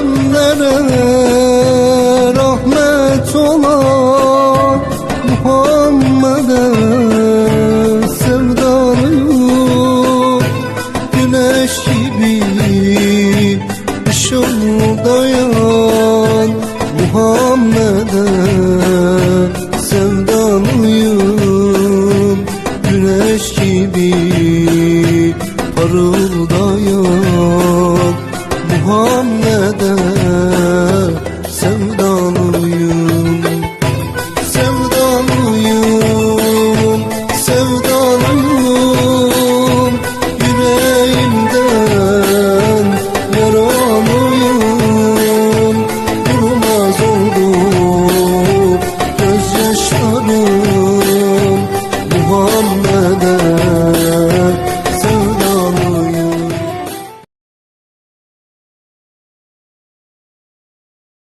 alemlere rahmet olan Muhammed'e sevdalıyım. Güneş gibi ışıldayan Muhammed'e sevdalıyım. Güneş gibi parıldayan sevdalıyım. Sevdalıyım, sevdalıyım. Yüreğimden yaralıyım Durmaz oldu gözyaşlarım.